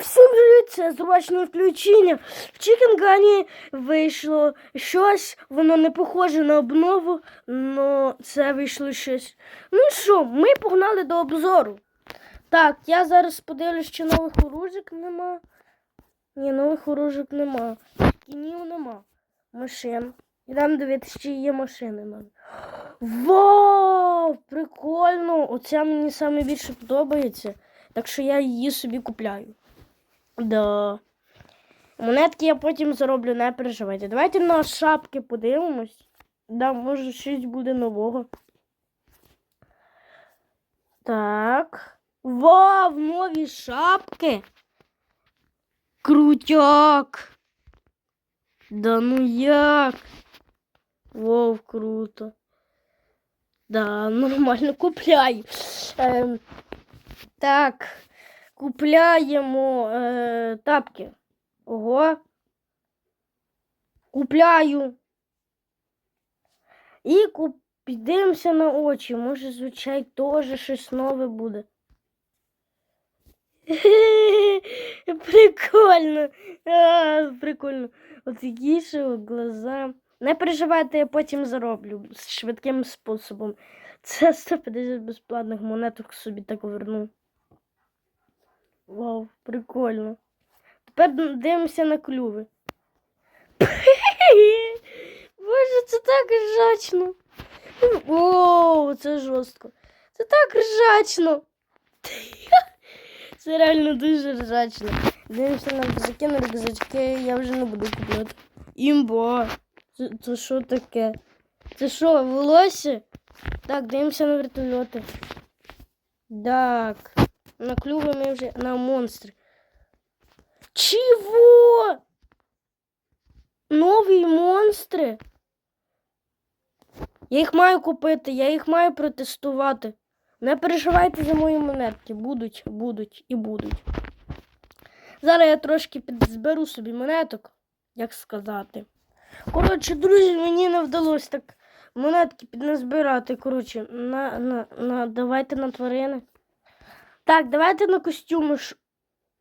всім привіт! Це зручне включення. В Чікенгані вийшло щось, воно не похоже на обнову, але це вийшло щось. Ну що, ми погнали до обзору. Так, я зараз подивлюсь, чи нових оружок нема. Ні, нових оружок нема. Скінів нема. Машин. Ідемо дивитися, чи є машини нові. Вау! Прикольно! Оця мені саме більше подобається. Так що я її собі купляю. Да. Монетки я потім зароблю, не переживайте. Давайте на шапки подивимось. Да, може щось буде нового. Так. Вау, нові шапки. Крутяк. Да ну як? Вау, круто. Да, нормально купляю. Ем, так, купляємо е, тапки. Ого. Купляю. І куп... піддивимося на очі. Може, звичайно, теж щось нове буде. Прикольно. А, прикольно. От ж глаза. Не переживайте, я потім зароблю швидким способом. Це 150 безплатних монеток собі так верну. Вау, прикольно. Тепер дивимося на клюви. Боже, це так ржачно. О, це жорстко. Це так ржачно. Це реально дуже ржачно. Дивимося на рюкзаки, на рюкзачки я вже не буду купляти. Імбо. Це, це що таке? Це що, волосся? Так, дивимося на вертольоти. Так. На клювы мы вже на монстри. Чего? Нові монстри? Я їх маю купити, я їх маю протестувати. Не переживайте за мої монетки. Будуть, будуть і будуть. Зараз я трошки підзберу собі монеток, як сказати. Коротше, друзі, мені не вдалося так монетки підназбирати. Коротше, на, на, на, давайте на тварини. Так, давайте на костюмы.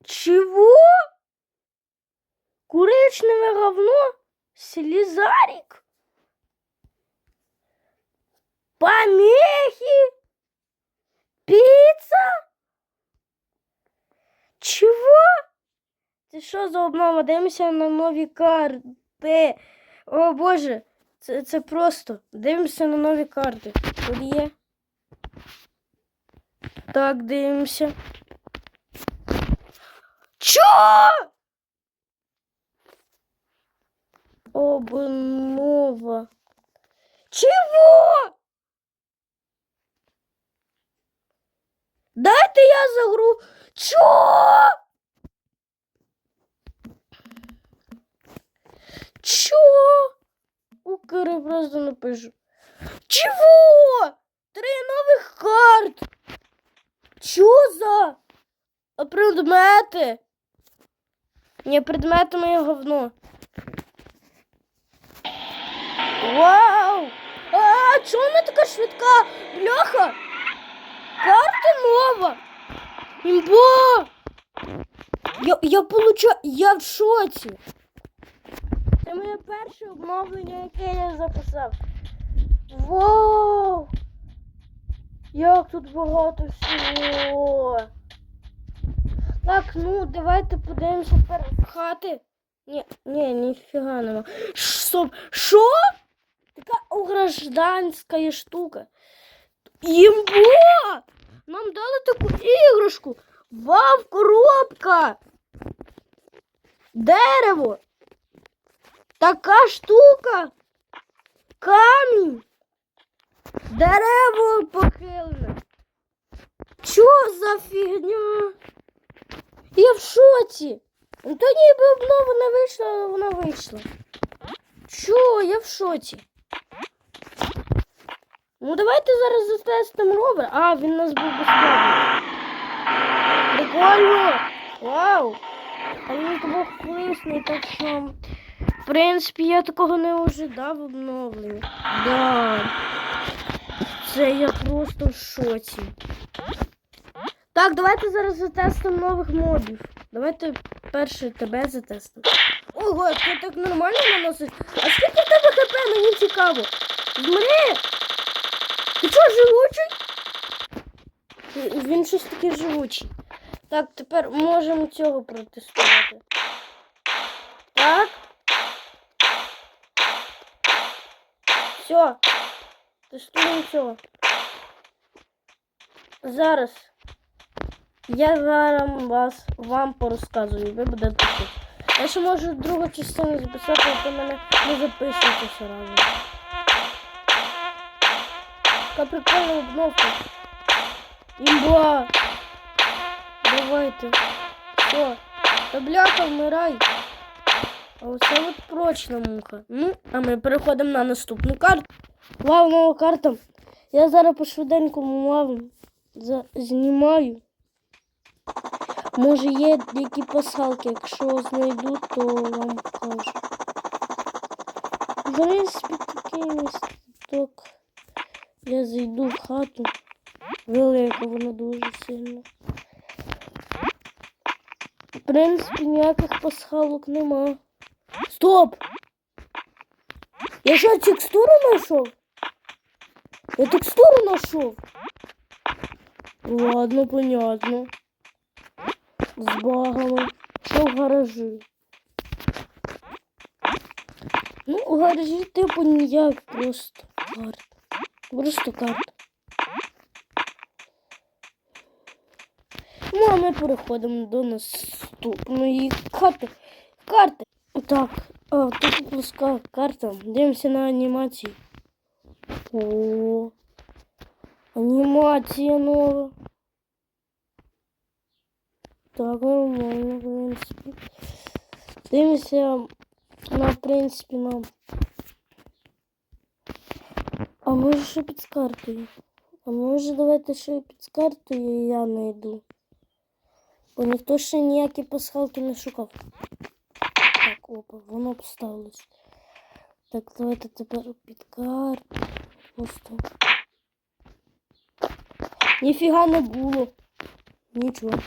Чего? Куречневое говно? Селезарик? Помехи? Пицца? Чего? Це що за обнова? Дивимося на нові карти. О боже, це, це просто. Дивимося на нові карти. Тут є. Так, дивимося. Чо? Обнова. Чего? Дайте я загру. Чо? Чо? Укери просто напишу. Чего? Три нових карт. Що за предмети? Ні, предмети моє говно. Вау! А, чому вона така швидка? Бляха! Карта нова! Імбо! Я, я получаю, я в шоці. Це моє перше обновлення, яке я записав. Вау! Як тут багато всього. Так, ну давайте подивимося в хати. Ні, ні, ніфіга нема. Стоп, що? Така гражданська штука. Імбо! Нам дали таку іграшку. Вау, коробка! Дерево! Така штука! Камінь! Дерево похилене. Що за фігня? Я в шоці. Ну то ніби обнова не вийшла, але вона вийшла. Чо, я в шоці. Ну давайте зараз затестимо ровер. А, він нас був безплатний. Прикольно! Вау! А він був класний, так що. В принципі, я такого не ожидав обновлення. Да. Це я просто в шоці. Так, давайте зараз затестимо нових мобів. Давайте перше тебе затестимо. Ого, ти так нормально наносиш. А скільки в тебе хп, мені цікаво. Змри! Ти що, живучий? Він щось таке живучий. Так, тепер можемо цього протестувати. Так. Все. Тестуємо цього. Зараз. Я зараз вас вам порозказую, ви будете тут. Я ще можу другу частину записати, а то мене не записується все разом. Така прикольна обновка. Імба! Давайте. Все. Та бляха, вмирай. А оце от прочна муха. Ну, а ми переходимо на наступну карту. Вау, нова карта. Я зараз по швиденькому за... знімаю. Може є які пасхалки, якщо знайду, то вам покажу. В принципі, такий місток. Я зайду в хату. Велика вона дуже сильна. В принципі, ніяких пасхалок нема. Стоп! Я що, текстуру знайшов? Я текстуру знайшов. Ладно, понятно. З багами. Що в гаражі? Ну, у гаражі типу ніяк просто карта. Просто карта. Ну, а ми переходимо до наступної карти. Карти. Так, а, тут плоска карта. Дивимося на анімації. О, анімація нова. Так, нормально, в принципі. Дивимося на, в принципі, на. А може ще під картою? А може давайте ще під картою я знайду. Бо ніхто ще ніякі пасхалки не шукав. Так, опа, воно поставилось. Так, давайте тепер під карту. Просто. Ніфіга не було. Нічого.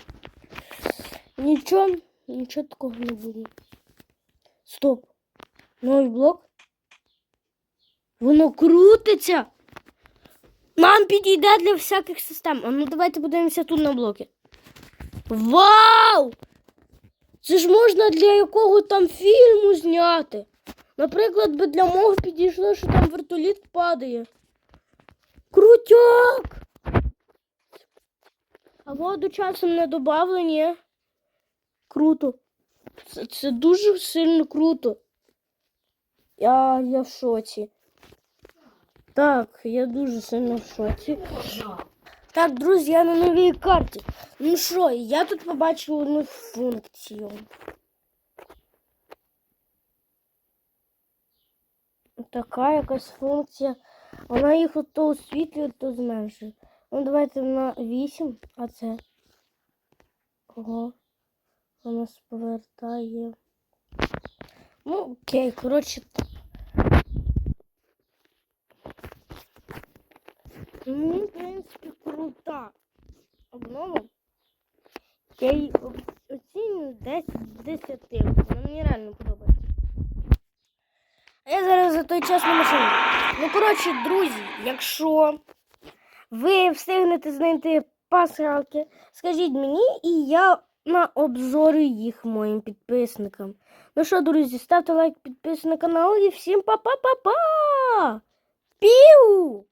Нічого, нічого такого не буде. Стоп. Новий блок. Воно крутиться. Нам підійде для всяких систем. А ну давайте подивимося тут на блоки. Вау! Це ж можна для якого там фільму зняти. Наприклад, би для мого підійшло, що там вертоліт падає. Крутяк! А воду часом не добавлені. Круто. Це, це дуже сильно круто. Я, я в шоці. Так, я дуже сильно в шоці. Так, друзі, я на новій карті. Ну що, я тут побачив одну функцію. Така якась функція. Вона їх то освітлює, то зменшує. Ну, давайте на 8, а це. Кого? Вона повертає. Ну, окей, коротше так. Ну, в принципі, крута обнова. Я її оцінюю 10 з 10. Вона мені реально подобається. Я зараз за той час на машину. Ну, коротше, друзі, якщо ви встигнете знайти пасхалки, скажіть мені, і я на обзорі їх моїм підписникам. Ну що, друзі, ставте лайк, підписуйтесь на канал і всім па-па-па-па! Піу!